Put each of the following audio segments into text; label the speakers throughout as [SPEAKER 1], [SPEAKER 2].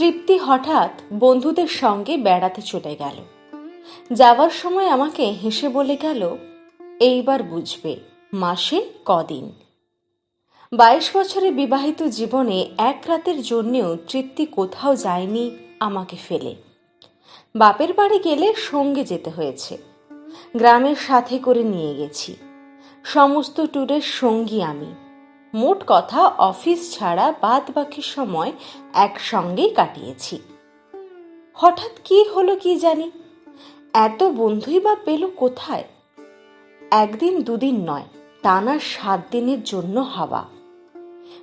[SPEAKER 1] তৃপ্তি হঠাৎ বন্ধুদের সঙ্গে বেড়াতে চলে গেল। যাওয়ার সময় আমাকে হেসে বলে গেল, এইবার বুঝবে মাসে কদিন। বাইশ বছরের বিবাহিত জীবনে এক রাতের জন্যেও তৃপ্তি কোথাও যায়নি আমাকে ফেলে। বাপের বাড়ি গেলে সঙ্গে যেতে হয়েছে। গ্রামের সাথে করে নিয়ে গেছি। সমস্ত ট্যুরের সঙ্গী আমি। মোট কথা অফিস ছাড়া বাদ বাকি সময় একসঙ্গেই কাটিয়েছি। হঠাৎ কি হলো কি জানি? এত বন্ধুই বা পেল কোথায়? একদিন দুদিন নয়, টানা সাত দিনের জন্য হাওয়া।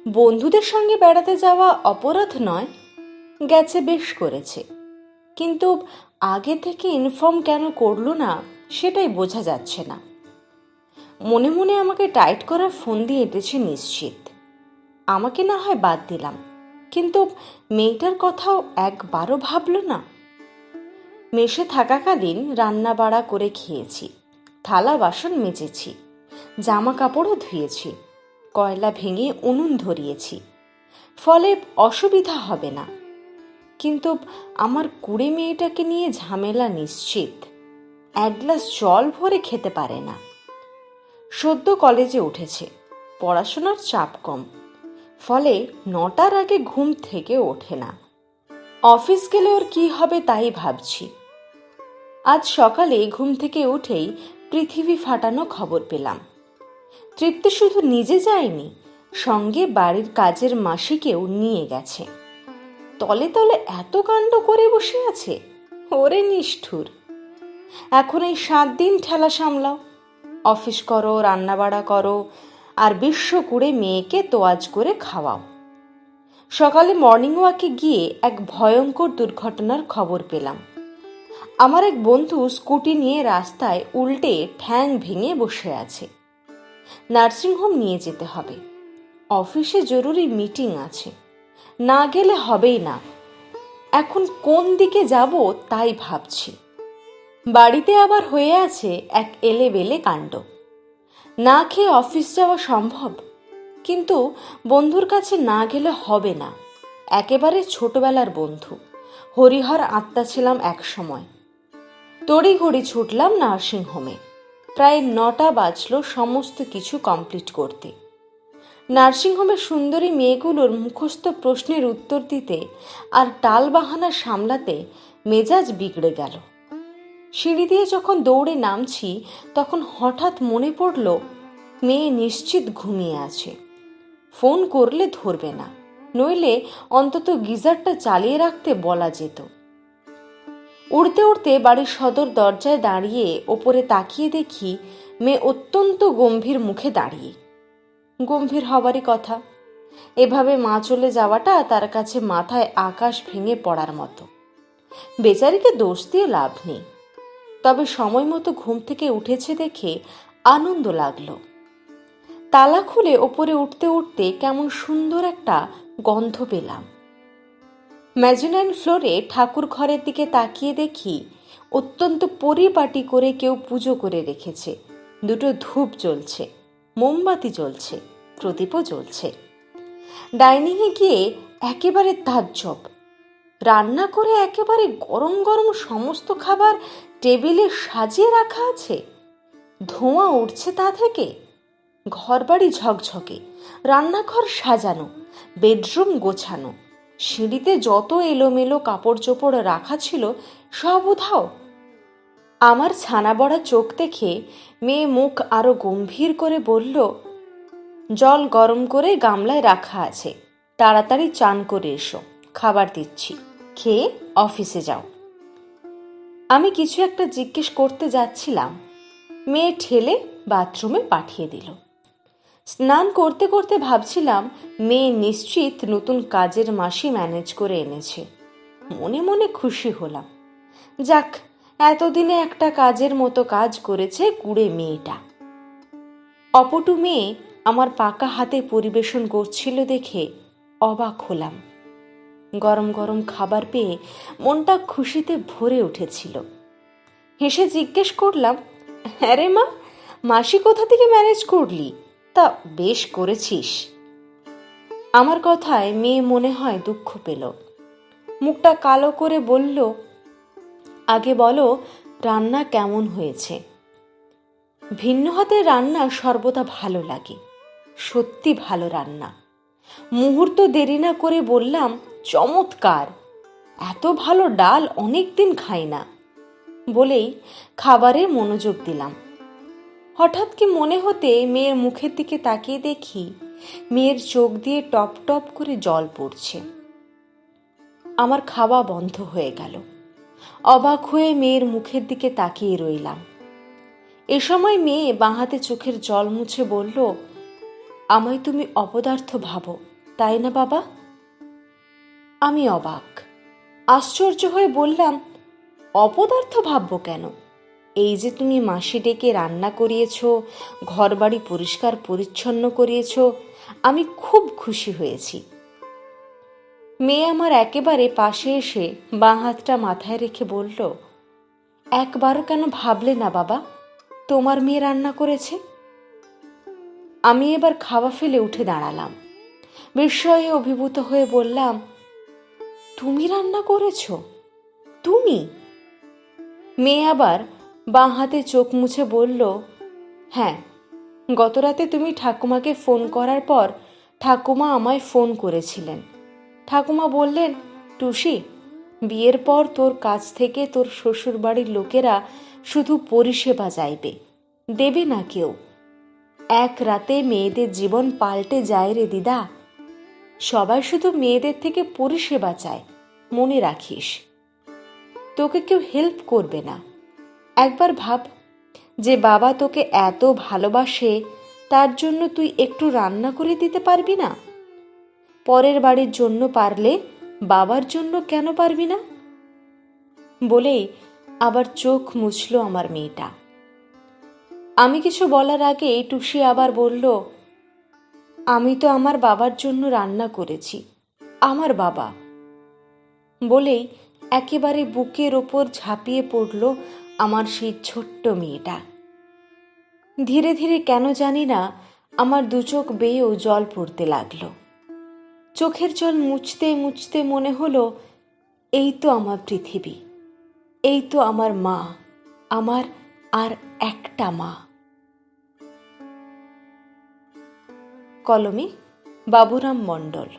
[SPEAKER 1] বন্ধুদের সঙ্গে বেড়াতে যাওয়া অপরাধ নয়, গেছে বেশ করেছে। কিন্তু আগে থেকে ইনফর্ম কেন করল না, সেটাই বোঝা যাচ্ছে না। মনে মনে আমাকে টাইট করার ফোন দিয়ে এঁটেছে নিশ্চিত। আমাকে না হয় বাদ দিলাম। কিন্তু মেয়েটার কথাও একবারও ভাবলো না। মেশে থাকাকালীন রান্না বাড়া করে খেয়েছি, থালা বাসন মেজেছি, জামা কাপড়ও ধুয়েছি, কয়লা ভেঙে উনুন ধরিয়েছি। ফলে অসুবিধা হবে না। কিন্তু আমার কুড়ে মেয়েটাকে নিয়ে ঝামেলা নিশ্চিত। এক গ্লাস জল ভরে খেতে পারে না। সদ্য কলেজে উঠেছে। পড়াশোনার চাপ কম। ফলে নটার আগে ঘুম থেকে ওঠে না। অফিস গেলে ওর কি হবে তাই ভাবছি। আজ সকালে ঘুম থেকে উঠেই পৃথিবী ফাটানো খবর পেলাম। তৃপ্তি শুধু নিজে যায়নি, সঙ্গে বাড়ির কাজের মাসিকেও নিয়ে গেছে। তলে তলে এত কাণ্ড করে বসে আছে, ওরে নিষ্ঠুর। এখন এই সাত দিন ঠেলা সামলাও। অফিস করো, রান্নাবাড়া করো, আর বিশ্ব কুড়ে মেয়েকে তোয়াজ করে খাওয়াও। সকালে মর্নিং ওয়াকে গিয়ে এক ভয়ঙ্কর দুর্ঘটনার খবর পেলাম। আমার এক বন্ধু স্কুটি নিয়ে রাস্তায় উল্টে ঠ্যাং ভেঙে বসে আছে। নার্সিংহোম নিয়ে যেতে হবে। অফিসে জরুরি মিটিং আছে। না গেলে হবেই না। এখন কোন দিকে যাব তাই ভাবছি। বাড়িতে আবার হয়ে আছে এক এলেবেলে কাণ্ড। না খেয়ে অফিস যাওয়া সম্ভব, কিন্তু বন্ধুর কাছে না গেলে হবে না। একেবারে ছোটবেলার বন্ধু, হরিহর আত্মা ছিলাম এক সময়। তড়িঘড়ি ছুটলাম নার্সিংহোমে, প্রায় নটা বাজলো সমস্ত কিছু কমপ্লিট করতে। নার্সিংহোমের সুন্দরী মেয়েগুলোর মুখস্থ প্রশ্নের উত্তর দিতে আর টাল বাহানা সামলাতে মেজাজ বিগড়ে গেল। সিঁড়ি দিয়ে যখন দৌড়ে নামছি, তখন হঠাৎ মনে পড়ল, মেয়ে নিশ্চিত ঘুমিয়ে আছে। ফোন করলে ধরবে না, নইলে অন্তত গিজারটা চালিয়ে রাখতে বলা যেত। উড়তে উড়তে বাড়ির সদর দরজায় দাঁড়িয়ে ওপরে তাকিয়ে দেখি, মেয়ে অত্যন্ত গম্ভীর মুখে দাঁড়িয়ে। গম্ভীর হবারই কথা। এভাবে মা চলে যাওয়াটা তার কাছে মাথায় আকাশ ভেঙে পড়ার মতো। বেচারিকে দোষ দিয়ে লাভ নেই। তবে সময় মতো ঘুম থেকে উঠেছে দেখে আনন্দ লাগল। তালা খুলে ওপরে উঠতে উঠতে কেমন সুন্দর একটা গন্ধ পেলাম। ম্যাজুনাইন ফ্লোরে ঠাকুর ঘরের দিকে তাকিয়ে দেখি অত্যন্ত পরিপাটি করে কেউ পুজো করে রেখেছে। দুটো ধূপ জ্বলছে, মোমবাতি জ্বলছে, প্রদীপও জ্বলছে। ডাইনিংয়ে গিয়ে একেবারে তাজ্জব। রান্না করে একেবারে গরম গরম সমস্ত খাবার টেবিলে সাজিয়ে রাখা আছে। ধোঁয়া উঠছে তা থেকে। ঘরবাড়ি ঝকঝকে, রান্নাঘর সাজানো, বেডরুম গোছানো, সিঁড়িতে যত এলোমেলো কাপড় চোপড় রাখা ছিল সব উধাও। আমার ছানা বড়া চোখ দেখে মেয়ে মুখ আরও গম্ভীর করে বলল, জল গরম করে গামলায় রাখা আছে, তাড়াতাড়ি চান করে এসো। খাবার দিচ্ছি। খেয়ে অফিসে যাও। আমি কিছু একটা জিজ্ঞেস করতে যাচ্ছিলাম। মেয়ে ঠেলে বাথরুমে পাঠিয়ে দিল। স্নান করতে করতে ভাবছিলাম, মেয়ে নিশ্চিত নতুন কাজের মাসি ম্যানেজ করে এনেছে। মনে মনে খুশি হলাম। যাক, এতদিনে একটা কাজের মতো কাজ করেছে কুড়ে মেয়েটা। অপটু মেয়ে আমার পাকা হাতে পরিবেশন করছিল দেখে অবাক হলাম। গরম গরম খাবার পেয়ে মনটা খুশিতে ভরে উঠেছিল। হেসে জিজ্ঞেস করলাম হ্যাঁ রে মা, মাসি কোথা থেকে ম্যানেজ করলি? তা বেশ করেছিস। আমার কথায় মেয়ে মনে হয় দুঃখ পেল। মুখটা কালো করে বলল, আগে বলো, রান্না কেমন হয়েছে? ভিন্ন হাতের রান্না সর্বদা ভালো লাগে, সত্যি ভালো রান্না। মুহূর্ত দেরি না করে বললাম, চমৎকার, এত ভালো ডাল অনেক দিন খাই না। বলেই খাবারে মনোযোগ দিলাম। হঠাৎ কি মনে হতে মেয়ের মুখের দিকে তাকিয়ে দেখি, মেয়ের চোখ দিয়ে টপ টপ করে জল পড়ছে। আমার খাওয়া বন্ধ হয়ে গেল। অবাক হয়ে মেয়ের মুখের দিকে তাকিয়ে রইলাম। এ সময় মেয়ে বাঁহাতে চোখের জল মুছে বলল আমায় তুমি অপদার্থ ভাবো, তাই না বাবা? আমি অবাক। আশ্চর্য হয়ে বললাম, অপদার্থ ভাববো কেন? এই যে তুমি মাসি ডেকে রান্না করিয়েছ, ঘরবাড়ি পরিষ্কার পরিচ্ছন্ন করিয়েছ, আমি খুব খুশি হয়েছি। মেয়ে আমার একেবারে পাশে এসে বাঁ হাতটা মাথায় রেখে বলল, একবারও কেন ভাবলে না বাবা? তোমার মেয়ে রান্না করেছে? আমি এবার খাওয়া ফেলে উঠে দাঁড়ালাম। বিস্ময়ে অভিভূত হয়ে বললাম, তুমি রান্না করেছ? তুমি? মেয়ে আবার বাঁ হাতে চোখ মুছে বলল হ্যাঁ গতরাতে তুমি ঠাকুমাকে ফোন করার পর ঠাকুমা আমায় ফোন করেছিলেন। ঠাকুমা বললেন, টুসি, বিয়ের পর তোর কাছ থেকে তোর শ্বশুরবাড়ির লোকেরা শুধু পরিষেবা চাইবে, দেবে না কেউ। এক রাতে মেয়েদের জীবন পাল্টে যায় রে দিদা। সবাই শুধু মেয়েদের থেকে পরিষেবা চায়, মনে রাখিস। তোকে কেউ হেল্প করবে না। একবার ভাব যে বাবা তোকে এত ভালোবাসে, তার জন্য তুই একটু রান্না করে দিতে পারবি না? পরের বাড়ির জন্য পারলে বাবার জন্য কেন পারবি না? বলেই আবার চোখ মুছল আমার মেয়েটা। আমি কিছু বলার আগে টুসি আবার বলল, আমি তো আমার বাবার জন্য রান্না করেছি, আমার বাবা। বলেই একেবারে বুকের ওপর ঝাঁপিয়ে পড়ল আমার সেই ছোট্ট মেয়েটা। ধীরে ধীরে কেন জানি না আমার দু চোখ বেয়েও জল পড়তে লাগল। চোখের জল মুছতে মুছতে মনে হলো, এই তো আমার পৃথিবী, এই তো আমার মা, আমার আর একটা মা। কলমে বাবুরাম মণ্ডল।